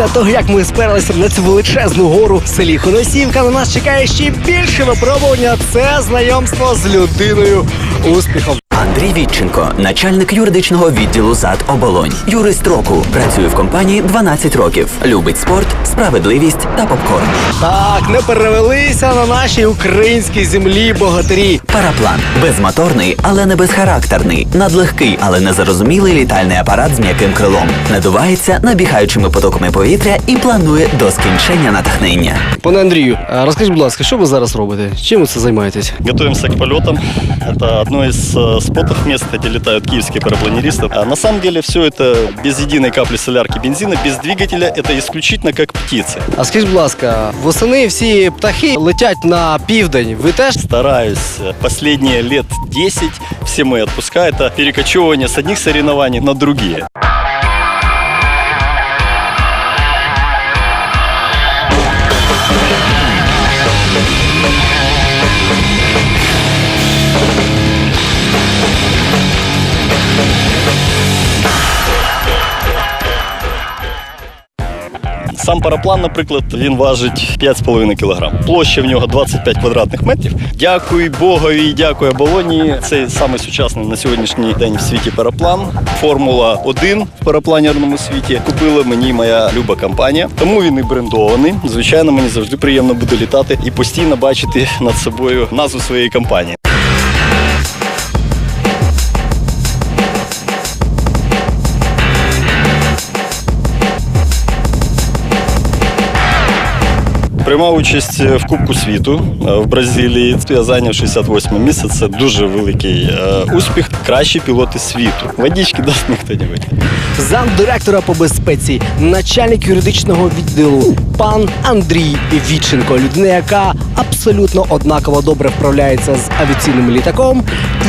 Після того, як ми сперлися на цю величезну гору в селі Хоносівка, на нас чекає ще більше випробування. Це знайомство з людиною успіхом. Андрій Вітченко, начальник юридичного відділу ЗАД Оболонь. Юрист року. Працює в компанії 12 років. Любить спорт, справедливість та попкорн. Так, не перевелися на нашій українській землі богатирі. Параплан безмоторний, але не безхарактерний, надлегкий, але незарозумілий літальний апарат з м'яким крилом. Надувається набігаючими потоками повітря і планує до скінчення натхнення. Пане Андрію, розкажіть, будь ласка, що ви зараз робите? Чим ви це займаєтесь? Готовимся к полетам. Это одно из э, спотов мест, где летают киевские парапланеристы. А на самом деле все это без единой капли солярки бензина, без двигателя. Это исключительно как птицы. А скажіть, будь ласка, восени всі птахи летять на південь. Ви теж Стараюсь э, последние лет 10, все мои отпуска, это перекочевывание с одних соревнований на другие. Сам параплан, наприклад, він важить 5,5 кг. Площа в нього 25 квадратних метрів. Дякую Богові, і дякую Аболонії. Це самий сучасний на сьогоднішній день в світі параплан. Формула 1 в парапланерному світі купила мені моя люба компанія. Тому він і брендований. Звичайно, мені завжди приємно буде літати і постійно бачити над собою назву своєї компанії. Приймав участь в Кубку світу е, в Бразилії. Я зайняв 68 місце. Це дуже великий е, успіх. Кращі пілоти світу. Водички дасть ніхто не вийде. замдиректора по безпеці, начальник юридичного відділу, пан Андрій Вітченко, людина, яка абсолютно однаково добре вправляється з авіаційним літаком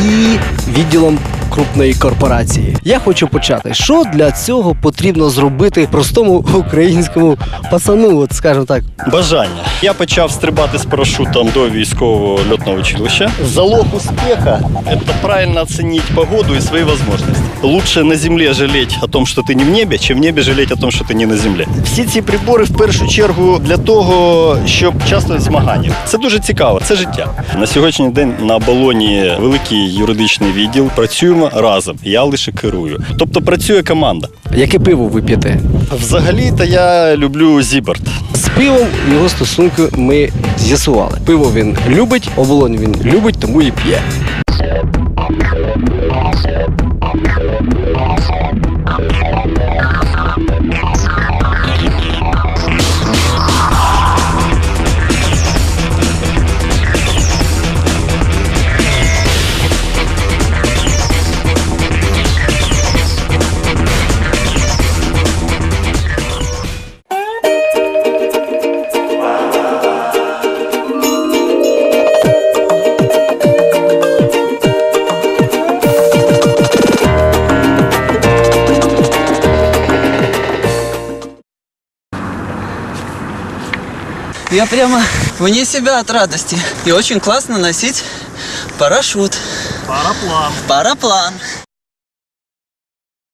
і відділом. Крупної корпорації. Я хочу почати. Що для цього потрібно зробити простому українському пацану? От скажімо так, Бажання. Я почав стрибати з парашутом до військового льотного училища. Залог успіха – це правильно оцінити погоду і свої можливості. Лучше на землі жалеть о том, що ти не в небі, чим в небі жалеть о том, що ти не на землі. Всі ці прибори в першу чергу для того, щоб в змаганнях. Це дуже цікаво, це життя. На сьогоднішній день на балоні великий юридичний відділ. Працюємо разом. Я лише керую. Тобто працює команда. яке пиво ви п'єте? Взагалі-то я люблю Зіберт. З пивом його стосунки ми з'ясували. Пиво він любить, оболонь він любить, тому і п'є. Я прямо вне себя от радости. И очень классно носить парашют. Параплан. Параплан.